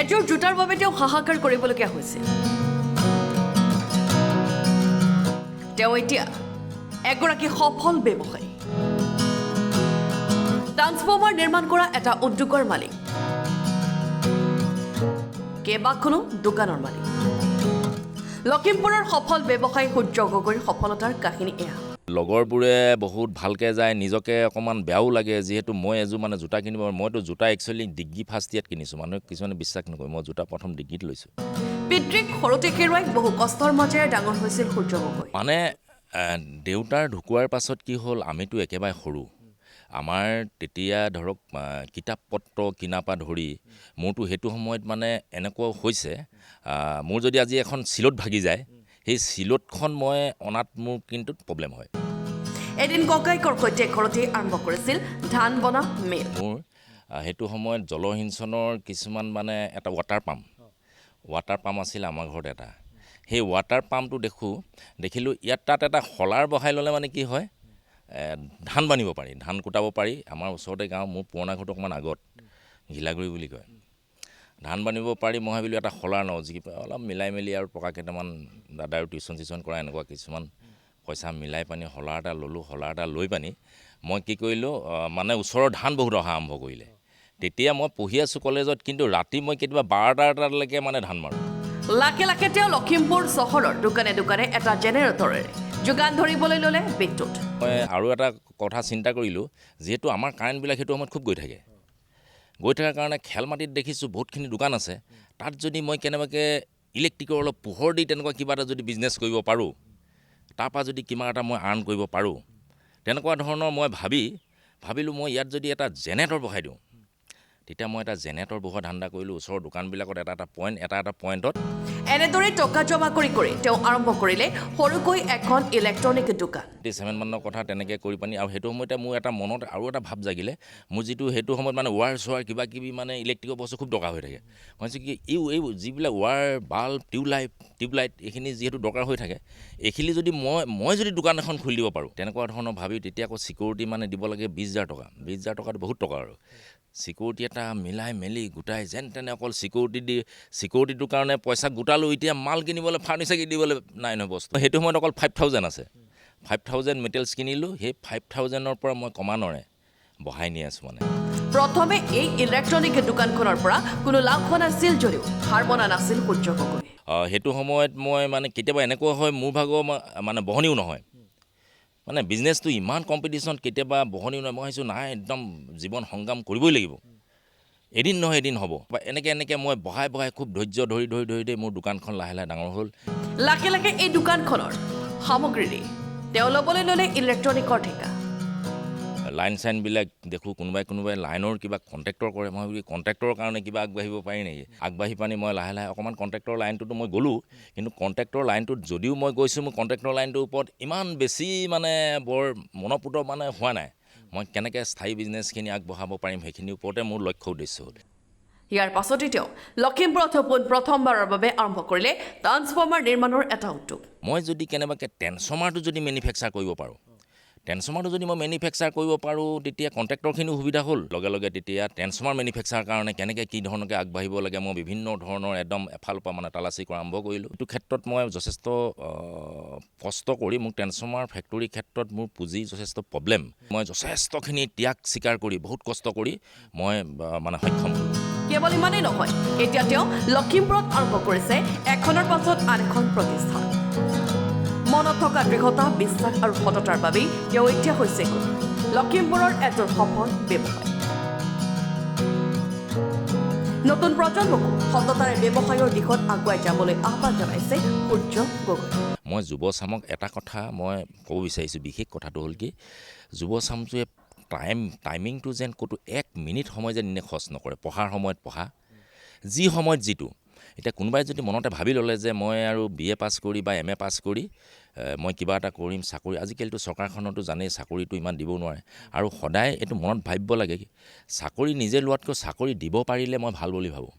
এযোৰ জোতাৰ বাবে তেওঁ হাহাকাৰ কৰিবলগীয়া হৈছিল তেওঁ এতিয়া এগৰাকী সফল ব্যৱসায়ী। ট্ৰান্সফৰ্মাৰ নিৰ্মাণ কৰা এটা উদ্যোগৰ মালিক। কেইবাখনো দোকানৰ মালিক। লখিমপুৰৰ সফল ব্যৱসায়ী সূৰ্য গগৈৰ সফলতাৰ কাহিনী এয়া। লগৰবোৰে বহুত ভালকৈ যায় নিজকে অকণমান বেয়াও লাগে যিহেতু মই এযোৰ মানে জোতা কিনিব মইতো জোতা একচুৱেলি ডিগ্ৰী ফাৰ্ষ্ট ইয়াত কিনিছোঁ মানুহে কিছুমানে বিশ্বাস নকৰে মই জোতা প্ৰথম ডিগ্ৰীত লৈছোঁ। পিতৃক সৰুতে হেৰুৱাই বহু কষ্টৰ মাজেৰে ডাঙৰ হৈছিল সূৰ্য গগৈ মানে দেউতাৰ ঢুকোৱাৰ পাছত কি হ'ল আমিতো একেবাৰে সৰু। আমাৰ তেতিয়া ধৰক কিতাপ পত্ৰ কিনাৰ পৰা ধৰি মোৰতো সেইটো সময়ত মানে এনেকুৱাও হৈছে মোৰ যদি আজি এখন চিলত ভাগি যায় সেই চিলতখন মই অনাত মোৰ কিন্তু প্ৰব্লেম হয়। এদিন ককায়েকৰ সৈতে ঘৰতেই আৰম্ভ কৰিছিল ধান বনা মিল। মোৰ সেইটো সময়ত জলসিঞ্চনৰ কিছুমান মানে এটা ৱাটাৰ পাম্প ৱাটাৰ পাম্প আছিল আমাৰ ঘৰত এটা। সেই ৱাটাৰ পাম্পটো দেখোঁ দেখিলোঁ ইয়াত তাত এটা শলাৰ বহাই ল'লে মানে কি হয় ধান বানিব পাৰি ধান কুটাব পাৰি। আমাৰ ওচৰতে গাঁও মোৰ পুৰণা ঘৰটো অকণমান আগত ঘিলাগুৰি বুলি কয়। ধান বানিব পাৰি মই ভাবিলোঁ এটা শলাৰ লওঁ যি অলপ মিলাই মেলি আৰু টকা কেইটামান দাদাৰ টিউশ্যন চিউশ্যন কৰা এনেকুৱা কিছুমান পইচা মিলাই পানি শলাৰ এটা ল'লোঁ শলাৰ এটা লৈ পানি মই কি কৰিলোঁ মানে ওচৰৰ ধান বহুত অহা আৰম্ভ কৰিলে। তেতিয়া মই পঢ়ি আছোঁ কলেজত কিন্তু ৰাতি মই কেতিয়াবা বাৰটা এটালৈকে মানে ধান মাৰোঁ। লাখে লাখে তেওঁ লখিমপুৰ চহৰৰ দোকানে দোকানে এটা জেনেৰেটৰেৰে যোগান ধৰিবলৈ ল'লে বিদ্যুৎ। মই আৰু এটা কথা চিন্তা কৰিলোঁ যিহেতু আমাৰ কাৰেণ্টবিলাক সেইটো সময়ত খুব গৈ থাকে। গৈ থকাৰ কাৰণে খেল মাটিত দেখিছোঁ বহুতখিনি দোকান আছে। তাত যদি মই কেনেবাকৈ ইলেক্ট্ৰিকৰ অলপ পোহৰ দি তেনেকুৱা কিবা এটা যদি বিজনেছ কৰিব পাৰোঁ তাৰপৰা যদি কিবা এটা মই আৰ্ণ কৰিব পাৰোঁ তেনেকুৱা ধৰণৰ মই ভাবি ভাবিলোঁ মই ইয়াত যদি এটা জেনেৰেটৰ বহাই দিওঁ। তেতিয়া মই এটা জেনেৰেটৰ বহোৱা ধান্দা কৰিলোঁ ওচৰৰ দোকানবিলাকত এটা এটা পইণ্ট এটা এটা পইণ্টত এনেদৰে টকা জমা কৰি কৰি তেওঁ আৰম্ভ কৰিলে সৰুকৈ এখন ইলেক্ট্ৰনিক দোকান। থাৰ্টি ছেভেন মানৰ কথা তেনেকৈ কৰি পানি আৰু সেইটো সময়তে মোৰ এটা মনত আৰু এটা ভাৱ জাগিলে। মোৰ যিটো সেইটো সময়ত মানে ৱাৰ চোৱাৰ কিবা কিবি মানে ইলেক্ট্ৰিকৰ বস্তু খুব দৰকাৰ হৈ থাকে। মই কি এই এই যিবিলাক ৱাৰ বাল্ব টিউবলাইট টিউবলাইট এইখিনি যিহেতু দৰকাৰ হৈ থাকে এইখিনি যদি মই মই যদি দোকান এখন খুলি দিব পাৰোঁ তেনেকুৱা ধৰণৰ ভাবি তেতিয়া আকৌ চিকিউৰিটি মানে দিব লাগে বিছ হাজাৰ টকা। বিছ হাজাৰ টকাটো বহুত টকা আৰু। চিকিউৰিটি এটা মিলাই মেলি গোটাই যেন তেনে অকল চিকিউৰিটি দি চিকিউৰিটিটোৰ কাৰণে পইচা গোটালোঁ এতিয়া মাল কিনিবলৈ ফাৰ্নিচাৰ কিনিবলৈ নাই নহয় বস্তু। সেইটো সময়ত অকল ফাইভ থাউজেণ্ড আছে। ফাইভ থাউজেণ্ড মেটেৰিয়েলছ কিনিলোঁ সেই ফাইভ থাউজেণ্ডৰ পৰা মই কমানৰে বঢ়াই নি আছোঁ মানে। প্ৰথমে এই ইলেক্ট্ৰনিক দোকানখনৰ পৰা কোনো লাভ হোৱা নাছিল যদিও হাৰ মনা নাছিল সূৰ্য গগৈ সেইটো সময়ত মই মানে কেতিয়াবা এনেকুৱা হয় মোৰ ভাগৰ মানে বহনিও নহয়। মানে বিজনেছটো ইমান কম্পিটিশ্যন কেতিয়াবা বহনিও নহয় মই ভাবিছোঁ নাই একদম জীৱন সংগ্ৰাম কৰিবই লাগিব। এদিন নহয় এদিন হ'ব। বা এনেকৈ এনেকৈ মই বঢ়াই বঢ়াই খুব ধৈৰ্য ধৰি ধৰি ধৰি ধৰি মোৰ দোকানখন লাহে লাহে ডাঙৰ হ'ল। লাখে লাখে এই দোকানখনৰ সামগ্ৰীৰে তেওঁ ল'বলৈ ল'লে ইলেক্ট্ৰনিকৰ ঠিকা। লাইন চাইনবিলাক দেখোঁ কোনোবাই কোনোবাই লাইনৰ কিবা কণ্ট্ৰেক্টৰ কৰে। মই ভাবি কণ্ট্ৰেক্টৰৰ কাৰণে কিবা আগবাঢ়িব পাৰি নেকি? আগবাঢ়ি পানি মই লাহে লাহে অকণমান কণ্ট্ৰেক্টৰ লাইনটোতো মই গ'লোঁ কিন্তু কণ্ট্ৰেক্টৰ লাইনটোত যদিও মই গৈছোঁ মোৰ কণ্ট্ৰেক্টৰ লাইনটোৰ ওপৰত ইমান বেছি মানে বৰ মনপুত মানে হোৱা নাই। মই কেনেকৈ স্থায়ী বিজনেছখিনি আগবঢ়াব পাৰিম সেইখিনিৰ ওপৰতে মোৰ লক্ষ্য উদ্দেশ্য হ'ল। ইয়াৰ পাছতে তেওঁ লখিমপুৰত সপোন প্ৰথমবাৰৰ বাবে আৰম্ভ কৰিলে ট্ৰান্সফৰ্মাৰ নিৰ্মাণৰ এটা উদ্যোগ। মই যদি কেনেবাকৈ ট্ৰেন্সফৰ্মাৰটো যদি মেনুফেকচাৰ কৰিব পাৰোঁ ট্ৰেন্সফৰ্মাৰটো যদি মই মেনুফেকচাৰ কৰিব পাৰোঁ তেতিয়া কণ্ট্ৰেক্টৰখিনিও সুবিধা হ'ল। লগে লগে তেতিয়া ট্ৰেন্সফৰ্মাৰ মেনুফেকচাৰৰ কাৰণে কেনেকৈ কি ধৰণকৈ আগবাঢ়িব লাগে মই বিভিন্ন ধৰণৰ একদম এফালৰ পৰা মানে তালাচি কৰা আৰম্ভ কৰিলোঁ। এইটো ক্ষেত্ৰত মই যথেষ্ট কষ্ট কৰি মোক ট্ৰেন্সফৰ্মাৰ ফেক্টৰীৰ ক্ষেত্ৰত মোৰ পুঁজি যথেষ্ট প্ৰব্লেম মই যথেষ্টখিনি ত্যাগ স্বীকাৰ কৰি বহুত কষ্ট কৰি মই মানে সক্ষম হ'লোঁ। কেৱল ইমানেই নহয় এতিয়া তেওঁ লখিমপুৰত আৰম্ভ কৰিছে এখনৰ পাছত আন এখন প্ৰতিষ্ঠান। মনত থকা দৃঢ়তা বিশ্বাস আৰু সততাৰ বাবেই তেওঁ এতিয়া হৈছে লখিমপুৰৰ এজন সফল ব্যৱসায়ী। নতুন প্ৰজন্মকো সততাৰে ব্যৱসায়ৰ দিশত আগুৱাই যাবলৈ আহ্বান জনাইছে সূৰ্য গগৈ। মই যুৱ চামক এটা কথা মই ক'ব বিচাৰিছোঁ বিশেষ কথাটো হ'ল কি যুৱ চামটোৱে টাইম টাইমিংটো যেন ক'তো এক মিনিট সময় যেন এনে খৰচ নকৰে পঢ়াৰ সময়ত পঢ়া। যি সময়ত যিটো এতিয়া কোনোবাই যদি মনতে ভাবি ল'লে যে মই আৰু বি এ পাছ কৰি বা এম এ পাছ কৰি মই কিবা এটা কৰিম চাকৰি আজিকালিতো চৰকাৰখনতো জানেই চাকৰিটো ইমান দিব নোৱাৰে। আৰু সদায় এইটো মনত ভাবিব লাগে চাকৰি নিজে লোৱাতকৈ চাকৰি দিব পাৰিলে মই ভাল বুলি ভাবোঁ।